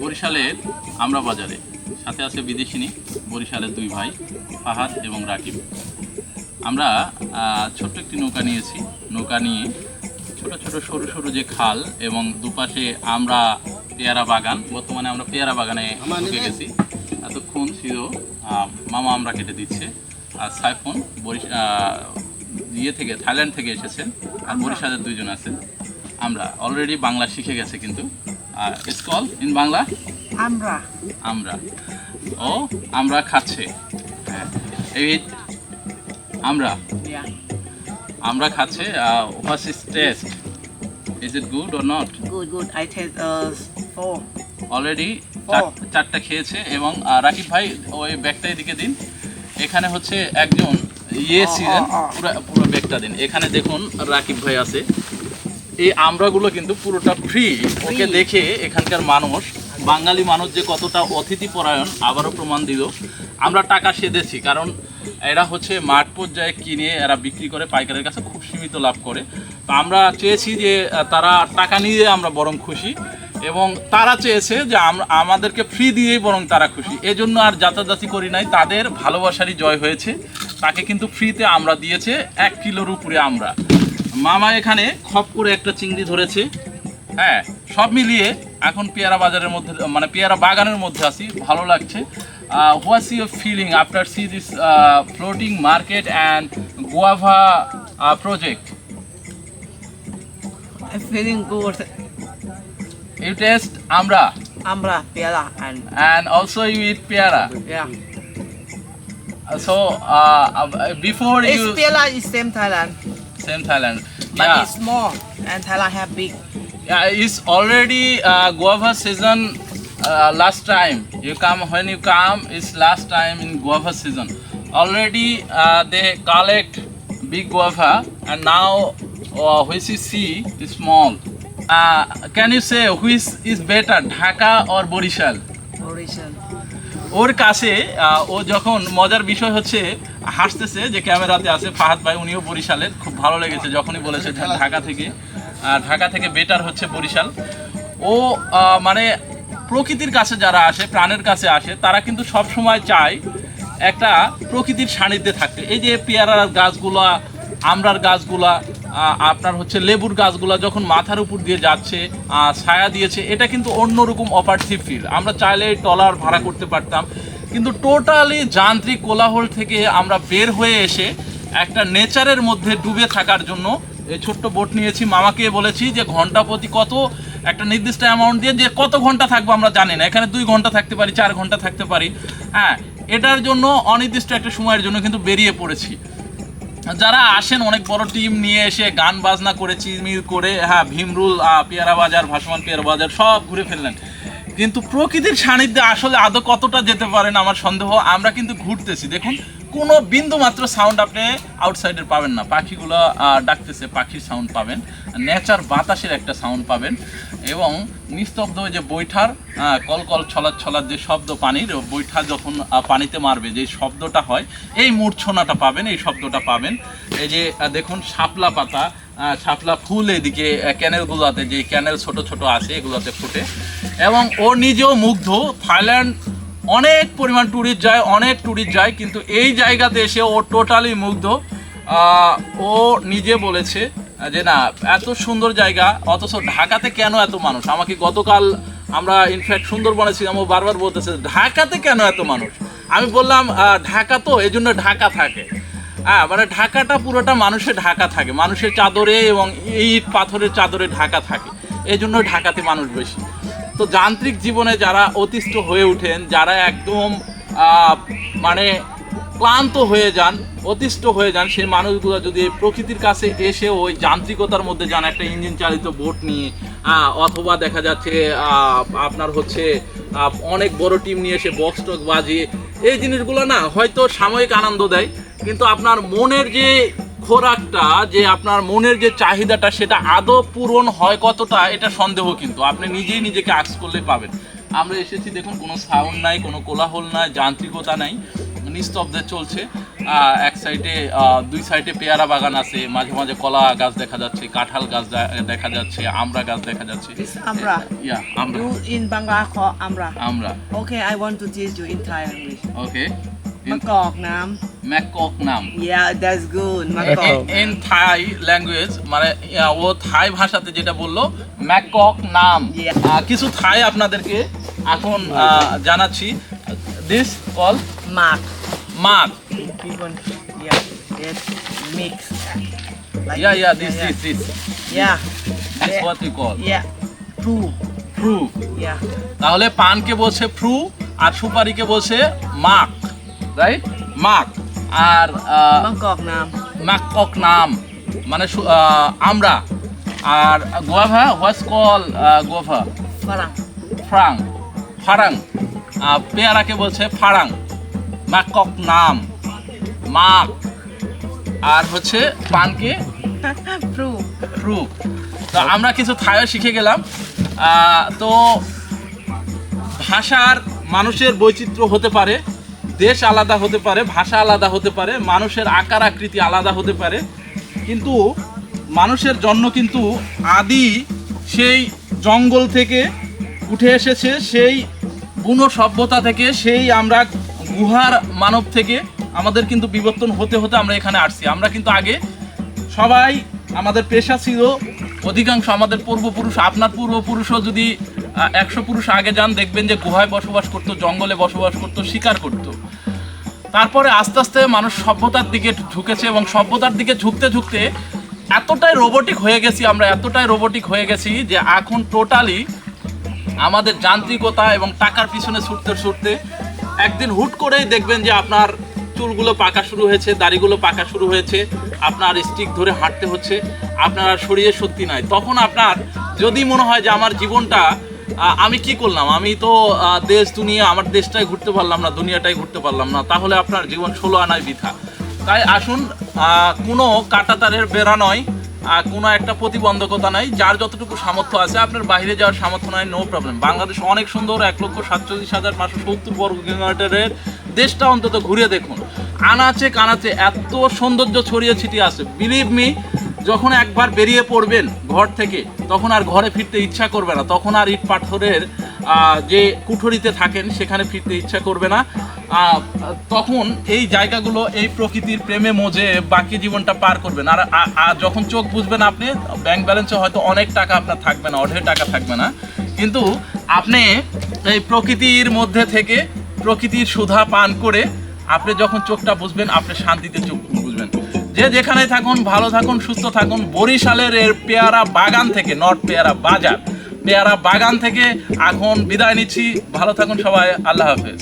বরিশালের আমরা বাজারে। সাথে আছে বিদেশিনী বরিশালের দুই ভাই ফাহাদ এবং রাকিব। আমরা ছোট্ট একটি নৌকা নিয়েছি। নৌকা নিয়ে ছোট ছোট সরু সরু যে খাল এবং দুপাশে আমরা পেয়ারা বাগান বর্তমানে আমরা পেয়ারা বাগানে ঢুকে গেছি। এতক্ষণ ছিল আহ, মামা আমরা কেটে দিচ্ছে। আর সাইফোন বরিশ ইয়ে থেকে থাইল্যান্ড থেকে এসেছেন। আর বরিশালের দুইজন আছেন। আমরা অলরেডি বাংলা শিখে গেছে কিন্তু। আর স্কল ইন বাংলা? আমরা। আমরা। ও আমরা খাচ্ছে। হ্যাঁ। এই আমরা? আমরা খাচ্ছে what's is taste is it good or not good good. I taste uh four. Already. চারটা খেয়েছে এবং রাকিব ভাই ওই ব্যাগটা এদিকে দিন। এখানে হচ্ছে একজন ইয়ে ও। পুরো পুরো ব্যাগটা দিন। এখানে দেখুন রাকিব ভাই আছে। এই আমরাগুলো কিন্তু পুরোটা ফ্রি ওকে দেখে এখানকার মানুষ বাঙালি মানুষ যে কতটা অতিথি পরায়ণ আবারও প্রমাণ দিল। আমরা টাকা সেধেছি কারণ এরা হচ্ছে মাঠ পর্যায়ে কিনে এরা বিক্রি করে পাইকারের কাছে, খুব সীমিত লাভ করে। আমরা চেয়েছি যে তারা টাকা নিয়ে আমরা বরং খুশি এবং তারা চেয়েছে যে, আম- আমাদেরকে ফ্রি দিয়েই বরং তারা খুশি। এজন্য আর যাতাযাতি করি নাই। তাদের ভালোবাসারই জয় হয়েছে। তাকে কিন্তু ফ্রিতে আমরা দিয়েছে এক কিলোর উপরে আমরা। মামা এখানে খপ করে একটা চিংড়ি ধরেছে। হ্যাঁ সব মিলিয়ে এখন পেয়ারা বাজারের মধ্যে মানে পেয়ারা বাগানের মধ্যে আছি। ভালো লাগছে। Uh, what's your feeling after see this uh, floating market and guava uh, project? I'm feeling good. You taste amra amra, piara, and and also you eat piara. yeah. Uh, so uh, uh, before It's you piara is same Thailand, same Thailand, but yeah, it's small and Thailand have big. yeah, it's already uh, guava season uh, last time you come when you come it's last time in guava season already uh, they collect big guava and now uh, which you see is small uh, can you say which is better Dhaka or Borishal origin ওর কাছে ও যখন মজার বিষয় হচ্ছে হাসতেছে যে ক্যামেরাতে আছে ফাহাদ ভাই উনিও বরিশালের খুব ভালো লেগেছে যখনই বলেছে ঢাকা থেকে ঢাকা থেকে বেটার হচ্ছে বরিশাল ও মানে প্রকৃতির কাছে যারা আসে, প্রাণের কাছে আসে, তারা কিন্তু সব সময় চায় একটা প্রকৃতির সান্নিধ্যে থাকতে। এই যে পেয়ারার গাছগুলা, আমরার গাছগুলা আপনার হচ্ছে লেবুর গাছগুলা যখন মাথার উপর দিয়ে যাচ্ছে ছায়া দিয়েছে, এটা কিন্তু অন্যরকম অপার্থিব ফিল আমরা চাইলে টলার ভাড়া করতে পারতাম। কিন্তু টোটালি যান্ত্রিক কোলাহল থেকে আমরা বের হয়ে এসে একটা নেচারের মধ্যে ডুবে থাকার জন্য এই ছোট্ট বোট নিয়েছি। মামাকে বলেছি যে, ঘণ্টা প্রতি কত একটা নির্দিষ্ট অ্যামাউন্ট দিয়ে যে কত ঘণ্টা থাকব আমরা জানি না। এখানে দুই ঘণ্টা থাকতে পারি, চার ঘণ্টা থাকতে পারি। হ্যাঁ এটার জন্য অনির্দিষ্ট একটা সময়ের জন্য কিন্তু বেরিয়ে পড়েছি। যারা আসেন, অনেক বড় টিম নিয়ে এসে গান বাজনা করে চিমির করে হ্যাঁ ভীমরুল পেয়ারা বাজার, ভাসমান পেয়ারা বাজার, সব ঘুরে ফেললেন। কিন্তু প্রকৃতির সান্নিধ্যে আসলে আদৌ কতটা যেতে পারেন আমার সন্দেহ। আমরা কিন্তু ঘুরতেছি। দেখুন কোনো বিন্দু মাত্র সাউন্ড আপনি আউটসাইডের পাবেন না। পাখিগুলো ডাকতেছে পাখির সাউন্ড পাবেন। নেচার বাতাসের একটা সাউন্ড পাবেন। এবং নিস্তব্ধ যে বৈঠার আহ, কলকল ছলার ছলার যে শব্দ পানির বৈঠা যখন পানিতে মারবে যে শব্দটা হয় এই মূর্ছনাটা পাবেন এই শব্দটা পাবেন। এই যে দেখুন শাপলা পাতা শাপলা ফুল এদিকে ক্যানেলগুলোতে যে ক্যানেল ছোট ছোট আছে এগুলোতে ফুটে। এবং ও নিজেও মুগ্ধ থাইল্যান্ড অনেক পরিমাণ ট্যুরিস্ট যায়, অনেক ট্যুরিস্ট যায়, কিন্তু এই জায়গাতে এসে ও টোটালি মুগ্ধ। ও নিজে বলেছে যে না, এত সুন্দর জায়গা, অথচ ঢাকাতে কেন এত মানুষ? আমাকে গতকাল আমরা ইনফ্যাক্ট সুন্দরবনে ছিলাম, ও বারবার বলতেছে, ঢাকাতে কেন এত মানুষ? আমি বললাম ঢাকা তো এই জন্য ঢাকা থাকে। হ্যাঁ মানে ঢাকাটা পুরোটা মানুষের ঢাকা থাকে, মানুষের চাদরে এবং ইট পাথরের চাদরে ঢাকা থাকে। এই জন্য ঢাকাতে মানুষ বেশি। তো যান্ত্রিক জীবনে যারা অতিষ্ঠ হয়ে ওঠেন, যারা একদম মানে ক্লান্ত হয়ে যান, অতিষ্ঠ হয়ে যান, সেই মানুষগুলো যদি প্রকৃতির কাছে এসে ওই যান্ত্রিকতার মধ্যে যান, একটা ইঞ্জিন চালিত বোট নিয়ে অথবা দেখা যাচ্ছে আপনার হচ্ছে অনেক বড় টিম নিয়ে এসে বক্স টক বাজিয়ে, এই জিনিসগুলো না হয়তো সাময়িক আনন্দ দেয়, কিন্তু আপনার মনের যে খোরাকটা যে আপনার মনের যে চাহিদাটা সেটা আদৌ পূরণ হয় কতটা এটা সন্দেহ কিন্তু। আপনি নিজেই নিজেকে আক্স করলে পাবেন। আমরা এসেছি দেখুন কোনো সাউন্ড নাই কোনো কোলাহল নাই যান্ত্রিকতা নাই নিস্তব্ধে চলছে। এক সাইডে দুই সাইডে পেয়ারা বাগান আছে মাঝে মাঝে কলা গাছ দেখা যাচ্ছে কাঁঠাল গাছ দেখা যাচ্ছে আমড়া গাছ দেখা যাচ্ছে। Amra. ইয়া আমরা। You in Bangla call amra. আমরা। Okay, I want to teach you in Thai English. Makok nam. ম্যাকক নাম Yeah, that's good. Makok. In Thai language মানে ইয়া, ও থাই ভাষাতে যেটা বলল ম্যাকক নাম Yeah. আহ, কিছু থাই আপনাদেরকে এখন আহ, জানাচ্ছি দিস কল. মাক People, yeah, yes, mix. Like yeah yeah this, this this this Yeah. Yeah. What you call Yeah. True. ফ্রু Yeah. তাহলে পানকে বলছে ফ্রু আর সুপারিকে বলছে মাক রাইট মাক আর nam. ম্যাকক নাম। মানে আমরা। আর গোয়াভা হোয়াটস কল গোয়াভা. ফ্রাং ফারাং পেয়ারাকে বলছে ফারাং ম্যাকক নাম। মাক আর হচ্ছে পানকে? True. ফ্রু তো আমরা কিছু থায়ও শিখে গেলাম। তো ভাষার মানুষের বৈচিত্র্য হতে পারে। দেশ আলাদা হতে পারে, ভাষা আলাদা হতে পারে, মানুষের আকার, আকৃতি আলাদা হতে পারে। কিন্তু মানুষের জন্ম কিন্তু আদি সেই জঙ্গল থেকে উঠে এসেছে, সেই বুনো সভ্যতা থেকে, সেই আমরা গুহার মানব থেকে আমাদের কিন্তু বিবর্তন হতে হতে আমরা এখানে আসছি। আমরা কিন্তু আগে সবাই আমাদের পেশা ছিল, অধিকাংশ আমাদের পূর্বপুরুষ, আপনার পূর্বপুরুষও যদি একশো পুরুষ আগে যান, দেখবেন যে গুহায় বসবাস করতো, জঙ্গলে বসবাস করতো, শিকার করতো। তারপরে আস্তে আস্তে মানুষ সভ্যতার দিকে ঝুঁকেছে এবং সভ্যতার দিকে ঝুঁকতে ঝুঁকতে এতটাই রোবটিক হয়ে গেছি আমরা, এতটাই রোবটিক হয়ে গেছি যে এখন টোটালি আমাদের যান্ত্রিকতা এবং টাকার পিছনে ছুটতে ছুটতে একদিন হুট করেই দেখবেন যে আপনার চুলগুলো পাকা শুরু হয়েছে, দাড়িগুলো পাকা শুরু হয়েছে, আপনার স্টিক ধরে হাঁটতে হচ্ছে, আপনার শরীরে শক্তি নাই। তখন আপনার যদি মনে হয় যে আমার জীবনটা আমি কি করলাম? আমি তো দেশ, দুনিয়া, আমার দেশটাই ঘুরতে পারলাম না, দুনিয়াটাই ঘুরতে পারলাম না। তাহলে আপনার জীবন ষোলো আনায় বৃথা। তাই আসুন কোনো কাটাতারের বেড়া নয় কোনো একটা প্রতিবন্ধকতা নাই, যার যতটুকু সামর্থ্য আছে, আপনার বাইরে যাওয়ার সামর্থ্য নাই নো প্রবলেম বাংলাদেশ অনেক সুন্দর, এক লক্ষ সাতচল্লিশ হাজার পাঁচশো সত্তর বর্গ কিলোমিটারের দেশটা অন্তত ঘুরে দেখুন। আনাচে কানাচে এত সৌন্দর্য ছড়িয়ে ছিটিয়ে আছে। বিলিভ মি যখন একবার বেরিয়ে পড়বেন ঘর থেকে, তখন আর ঘরে ফিরতে ইচ্ছা করবে না। তখন আর ইট পাথরের যে কুঠুরিতে থাকেন, সেখানে ফিরতে ইচ্ছা করবে না। তখন এই জায়গাগুলো, এই প্রকৃতির প্রেমে মজে বাকি জীবনটা পার করবেন। আর যখন চোখ বুঝবেন আপনি, ব্যাংক ব্যালেন্সে হয়তো অনেক টাকা আপনার থাকবে না, অঢের টাকা থাকবে না। কিন্তু আপনি এই প্রকৃতির মধ্যে থেকে প্রকৃতির সুধা পান করে, আপনি যখন চোখটা বুঝবেন, আপনি শান্তিতে চোখ যে যেখানে থাকুন, ভালো থাকুন, সুস্থ থাকুন, বরিশালের এর পেয়ারা বাগান থেকে, নর্থ পেয়ারা বাজার, পেয়ারা বাগান থেকে এখন বিদায় নিচ্ছি। ভালো থাকুন সবাই, আল্লাহ হাফেজ।